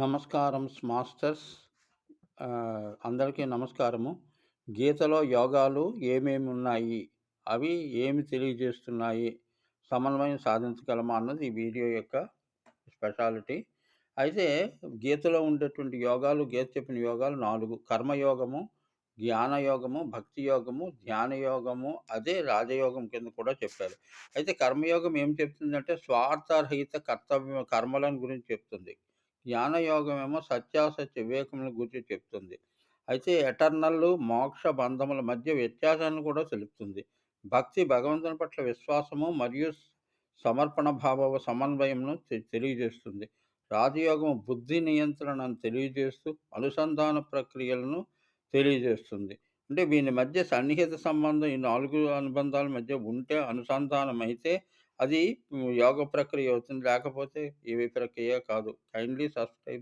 నమస్కారం మాస్టర్స్ అందరికీ నమస్కారము. గీతలో యోగాలు ఏమేమి ఉన్నాయి? అవి ఏమి తెలియజేస్తున్నాయి? సమన్వయం సాధించగలమా అన్నది ఈ వీడియో యొక్క స్పెషాలిటీ. అయితే గీతలో ఉండేటువంటి యోగాలు గీత చెప్పిన యోగాలు నాలుగు కర్మయోగము, జ్ఞానయోగము భక్తి యోగము, ధ్యాన యోగము, అదే రాజయోగం కింద కూడా చెప్పారు. అయితే కర్మయోగం ఏం చెప్తుందంటే స్వార్థరహిత కర్తవ్య కర్మలను గురించి చెప్తుంది. జ్ఞానయోగమేమో సత్యాసత్య వివేకముల గురించి చెప్తుంది. అయితే ఎటర్నల్, మోక్ష బంధముల మధ్య వ్యత్యాసాన్ని కూడా తెలుపుతుంది. భక్తి భగవంతుని పట్ల విశ్వాసము మరియు సమర్పణ భావ సమన్వయమును తె తెలియజేస్తుంది. రాజయోగం బుద్ధి నియంత్రణను తెలియజేస్తూ అనుసంధాన ప్రక్రియలను తెలియజేస్తుంది. అంటే వీని మధ్య సన్నిహిత సంబంధం ఈ నాలుగు అనుబంధాల మధ్య ఉంటే అనుసంధానమైతే అది యోగ ప్రక్రియ అవుతుంది. లేకపోతే ఏవి ప్రక్రియ కాదు. Kindly subscribe